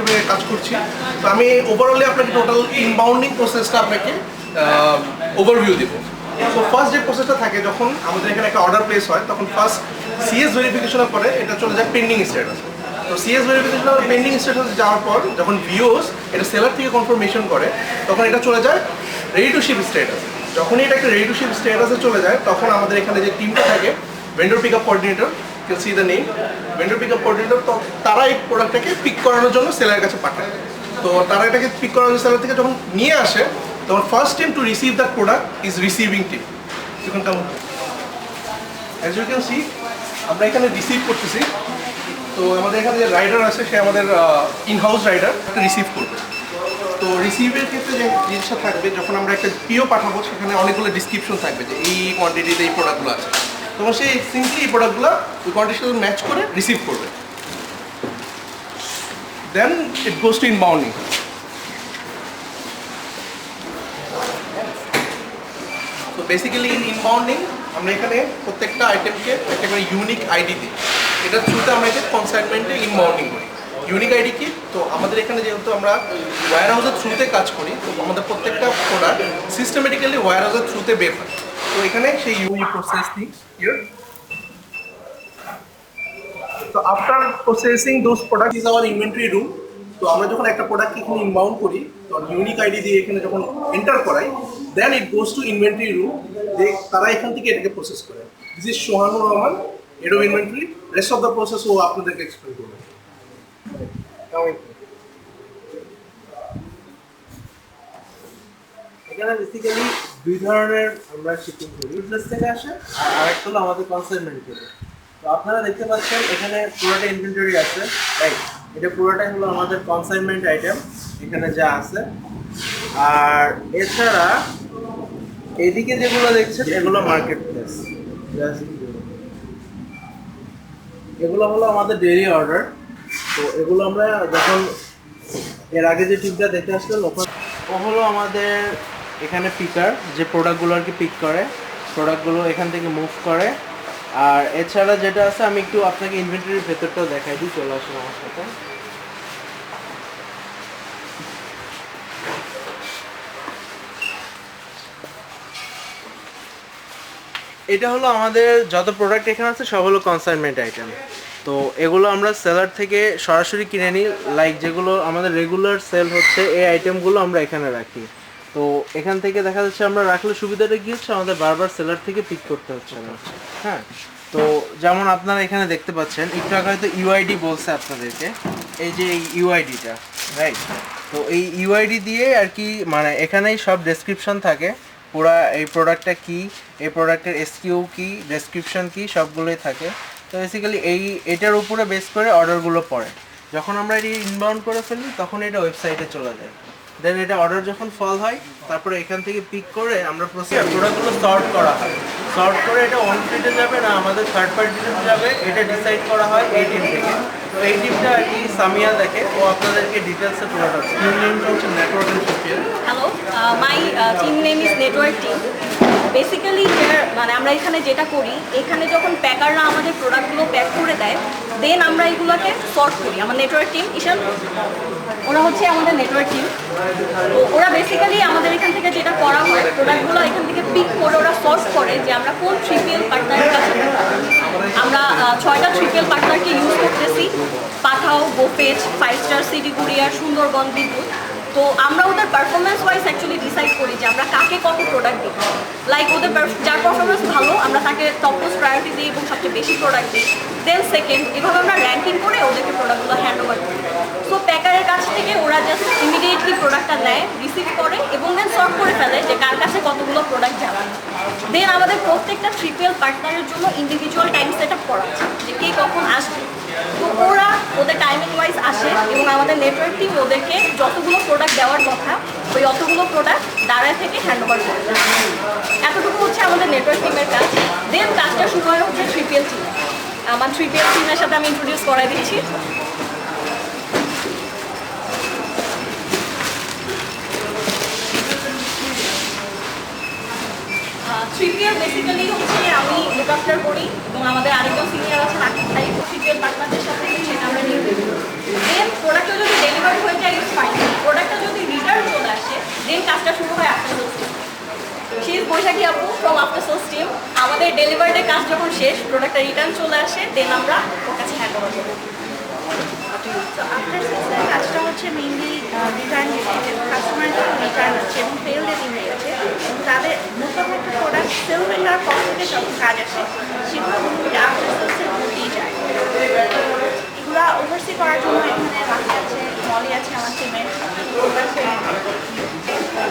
হিসেবে কাজ করছি। তো আমি ওভারঅলি আপনাকে টোটাল ইনবাউন্ডিং প্রসেসটা আপনাকে ওভারভিউ দেবো। তো ফার্স্ট যে প্রসেসটা থাকে, যখন আমাদের এখানে একটা অর্ডার প্লেস হয়, তখন ফার্স্ট সিএস ভেরিফিকেশনের পরে এটা চলে যায় পেন্ডিং স্ট্যাটাস তো সিএস ভেরিফিকেশন পেন্ডিং স্ট্যাটাস যাওয়ার পর, যখন ভিওস এটা সেলার থেকে কনফার্মেশন করে, তখন এটা চলে যায় রেডি টু শিপ স্ট্যাটাস যখনই এটা একটা রেডি টু শিপ স্ট্যাটাসে চলে যায়, তখন আমাদের এখানে যে টিমটা থাকে vendor pick up coordinator see the name vendor pick up coordinator তো তারা এই প্রোডাক্টটাকে পিক করানোর জন্য সেলারের কাছে পাঠায়। তো তারা এটাকে পিক করানোর জন্য সেলার থেকে যখন নিয়ে আসে, তখন first team to receive that product is receiving team এখন কেমন। অ্যাজ ইউ ক্যান সি আমরা এখানে রিসিভ করতেছি। তো আমাদের এখানে যে রাইডার আছে, সে আমাদের ইন হাউস রাইডার রিসিভ করবে। তো রিসিভের ক্ষেত্রে যে জিনিসটা থাকবে, যখন আমরা একটা পিও পাঠাবো, সেখানে অনেকগুলো ডিসক্রিপশন থাকবে যে এই কোয়ান্টিটিতে এই প্রোডাক্টগুলো আছে। তখন সেই সিম্পলি এই প্রোডাক্টগুলো ওই কোয়ান্টিটির সাথে ম্যাচ করে রিসিভ করবে। দেন ইট গোস টু ইনবাউন্ডিং তো বেসিক্যালি ইন ইনবাউন্ডিং আমরা এখানে প্রত্যেকটা আইটেমকে একটা করে ইউনিক আইডি দিই। এটার থ্রুতে আমরা এটা কনসাইনমেন্টে ইনবাউন্ডিং করি। ইউনিক আইডি কি? তো আমাদের এখানে যেহেতু আমরা ওয়্যার হাউসের থ্রুতে কাজ করি, তো আমাদের প্রত্যেকটা প্রোডাক্ট সিস্টেমেটিক্যালি ওয়্যার হাউসের থ্রুতে বের হয়। তো এখানে সেই ইউনিক প্রসেস তো after processing those product is our inventory room তো আমরা যখন একটা প্রোডাক্ট এখানে ইনবাউন্ড করি, তো ইউনিক আইডি দিয়ে এখানে যখন এন্টার করাই then it goes to inventory room যে তারা এখান থেকে এটাকে প্রসেস করে। This is Sohanur Rahman head of inventory rest of the process ও আপনাদেরকে এক্সপ্লেন করবে। এখানে বেসিক্যালি দুই ধরনের আমরা শিপিং করি। প্লেস থেকে আসে আর আরেকটা হলো আমাদের কনসাইনমেন্ট থেকে। তো আপনারা দেখতে পাচ্ছেন, এখানে পুরোটা ইনভেন্টরি আছে। রাইট এটা পুরোটাই হলো আমাদের কনসাইনমেন্ট আইটেম এখানে যা আছে। আর এছাড়া এদিকে যেগুলো দেখছেন, এগুলো মার্কেট প্লেস এগুলো হলো আমাদের ডেইলি অর্ডার তো এগুলো আমরা যখন এর আগে যে টিপটা দেখে আসলেন ওখানে ও হলো আমাদের এখানে পিকার যে প্রোডাক্টগুলো আর কি পিক করে প্রোডাক্টগুলো এখান থেকে মুভ করে। আর এছাড়া যেটা আছে, আমি একটু আপনাকে ইনভেন্টরির ভেতরটাও দেখাই দিই, চলে আসুন আমার সাথে। এটা হলো আমাদের যত প্রোডাক্ট এখানে আছে, সব হলো কনসাইনমেন্ট আইটেম তো এগুলো আমরা সেলার থেকে সরাসরি কিনে নিই লাইক যেগুলো আমাদের রেগুলার সেল হচ্ছে, এই আইটেমগুলো আমরা এখানে রাখি। তো এখান থেকে দেখা যাচ্ছে আমরা রাখলে সুবিধাটা কি হচ্ছে আমাদের বারবার সেলার থেকে পিক করতে হচ্ছে না। হ্যাঁ? তো যেমন আপনারা এখানে দেখতে পাচ্ছেন, একটু আগে হয়তো ইউআইডি বলছে আপনাদেরকে, এই যে এই ইউআইডিটা রাইট তো এই ইউআইডি দিয়ে আর কি মানে এখানেই সব ডেসক্রিপশন থাকে, পুরা এই প্রোডাক্টটা কি, এই প্রোডাক্টের এসকিউ কি ডেসক্রিপশন কি, সবগুলোই থাকে। তো বেসিক্যালি এই, এটার উপরে বেস করে অর্ডারগুলো পড়ে। যখন আমরা এটি ইনবাউন্ড করে ফেলি, তখন এটা ওয়েবসাইটে চলে যায়। দেন এটা অর্ডার যখন ফল হয়, তারপরে এখান থেকে পিক করে আমরা প্রসেস প্রোডাক্টগুলো সর্ট করা হয়। সর্ট করে এটা অন ফিটে যাবে না, আমাদের থার্ড পার্টিতে যাবে, এটা ডিসাইড করা হয় এই টিম থেকে। তো এই টিমটা আর কি সামিয়া দেখে, ও আপনাদেরকে ডিটেলসে পুরোটা টিম হচ্ছে network hello my team name is network team basically মানে আমরা এখানে যেটা করি, এখানে যখন প্যাকাররা আমাদের প্রোডাক্টগুলো প্যাক করে দেয় দেন আমরা এগুলোকে সর্ট করি। আমার নেটওয়ার্ক টিম ঈশান, ওরা হচ্ছে আমাদের নেটওয়ার্ক টিম তো ওরা বেসিক্যালি আমাদের এখান থেকে যেটা করা হয় প্রোডাক্টগুলো এখান থেকে পিক করে ওরা সর্ট করে যে আমরা কোন থ্রিপিএল পার্টনারের কাছে আমরা ছয়টা থ্রিপিএল পার্টনারকে ইউজ করতেছি। Pathao গোপেজ five star city courier Sundarban, Bidyut. তো আমরা ওদের পারফরমেন্স ওয়াইজ অ্যাকচুয়ালি ডিসাইড করি যে আমরা কাকে কত প্রোডাক্ট দিব লাইক ওদের যার পারফরমেন্স ভালো, আমরা তাকে টপ মোস্ট প্রায়োরিটি দিই এবং সবচেয়ে বেশি প্রোডাক্ট দিই। দেন সেকেন্ড এভাবে আমরা র্যাঙ্কিং করে ওদেরকে প্রোডাক্টগুলো হ্যান্ড ওভার করি। সো প্যাকারের কাছ থেকে ওরা জাস্ট ইমিডিয়েটলি প্রোডাক্টটা নেয় রিসিভ করে এবং দেন সর্ট করে ফেলে যে কার কাছে কতগুলো প্রোডাক্ট যাবে। দেন আমাদের প্রত্যেকটা ট্রিপিএল পার্টনারের জন্য ইন্ডিভিজুয়াল টাইম সেট আপ করা যে কে কখন আসবে। তো ওরা ওদের টাইমিং ওয়াইজ আসে এবং আমাদের নেটওয়ার্ক টিম ওদেরকে যতগুলো প্রোডাক্ট দেওয়ার কথা, ওই অতগুলো প্রোডাক্ট দাঁড়ায় থেকে হ্যান্ড ওভার করে এতটুকু হচ্ছে আমাদের নেটওয়ার্ক টিমের কাজ। দেন কাজটা শুরু হয় হচ্ছে থ্রিপিএল টিম আমার থ্রিপিএল টিমের সাথে আমি ইন্ট্রোডিউস করাই দিচ্ছি। থ্রিপিএল বেসিক্যালি হচ্ছে আমি লুক আফটার করি এবং আমাদের আরেকজন সিনিয়র আছে রাকিব ভাই থ্রিপিএল পার্টনারদের সাথে সেটা আমরা নিয়ে দেন প্রোডাক্টটা যদি ডেলিভার বৈশাখী আপু ফ্রম আফটার সোলস টিম আমাদের ডেলিভারির কাজ যখন শেষ প্রোডাক্টটা রিটার্ন চলে আসে দেন আমরা ওর কাছে হ্যান্ড ওভার করব। তো আফটার কাজটা হচ্ছে মেইনলি রিটার্ন রিলেটেড কাস্টমার যখন রিটার্ন আছে এবং ফেল আছে এবং তাদের নতুন প্রোডাক্ট সেল ভেন্ডার পক্ষ থেকে যখন কাজ আসে, সেগুলো আফটার সেলসের যায়। এগুলো ওভারসি করার জন্য এখানে আছে মলি আছে, আমার টিমের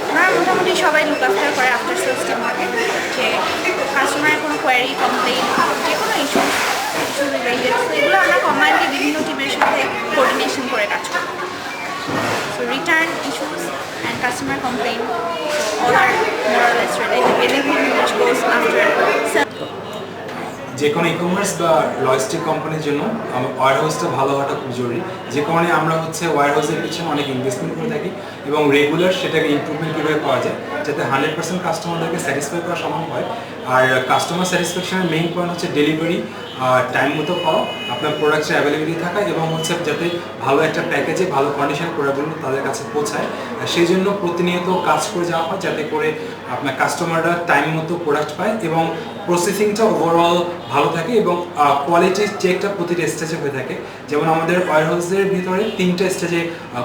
ওনারা মোটামুটি সবাই লুক করে আফটার সেলস টিম থাকে যে কাস্টমারের কোনো কোয়ারি কমপ্লেন যে কোনো ইস্যু ইস্যু রিলেটেড এগুলো আমরা কম্বাইনলি বিভিন্ন টিমের সাথে কোঅর্ডিনেশন করে কাজ করি So return issues and customer complaint, all are more or less related. Anything which goes after. যে কোনো ই কমার্স বা লজিস্টিক কোম্পানির জন্য ওয়ার হাউসটা ভালো হওয়াটা খুব জরুরি। যে কারণে আমরা হচ্ছে ওয়ার হাউসের পিছনে অনেক ইনভেস্টমেন্ট করে থাকি এবং রেগুলার সেটাকে ইমপ্রুভমেন্ট কীভাবে পাওয়া যায় যাতে হান্ড্রেড পার্সেন্ট কাস্টমারদেরকে স্যাটিসফাই করা সম্ভব হয়। আর কাস্টমার স্যাটিসফ্যাকশনের মেইন পয়েন্ট হচ্ছে ডেলিভারি টাইম মতো পাও। আপনার প্রোডাক্টের অ্যাভেলেবিলিটি থাকা এবং হচ্ছে যাতে ভালো একটা প্যাকেজে ভালো কন্ডিশনের প্রোডাক্টগুলো তাদের কাছে পৌঁছায়। আর সেই জন্য প্রতিনিয়ত কাজ করে যাওয়া হয় যাতে করে আপনার কাস্টমাররা টাইম মতো প্রোডাক্ট পায় এবং প্রসেসিংটা ওভারঅল ভালো থাকে এবং কোয়ালিটির চেকটা প্রতিটা স্টেজে হয়ে থাকে। যেমন আমাদের ওয়ারহাউসের ভিতরে তিনটে স্টেজে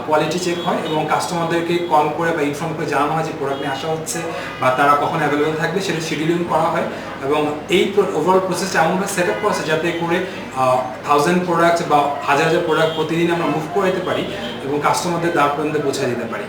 কোয়ালিটি চেক হয় এবং কাস্টমারদেরকে কল করে বা ইনফর্ম করে জানানো হয় যে প্রোডাক্ট নিয়ে আসা হচ্ছে বা তারা কখন অ্যাভেলেবেল থাকবে সেটা শিডিউলিং করা হয় এবং এই ওভারঅল প্রসেসটা এমনভাবে সেট আপ করা যাতে করে থাউজেন্ড প্রোডাক্ট বা হাজার হাজার প্রোডাক্ট প্রতিদিন আমরা মুভ করে দিতে পারি এবং কাস্টমারদের দ্বার পর্যন্ত পৌঁছে দিতে পারি।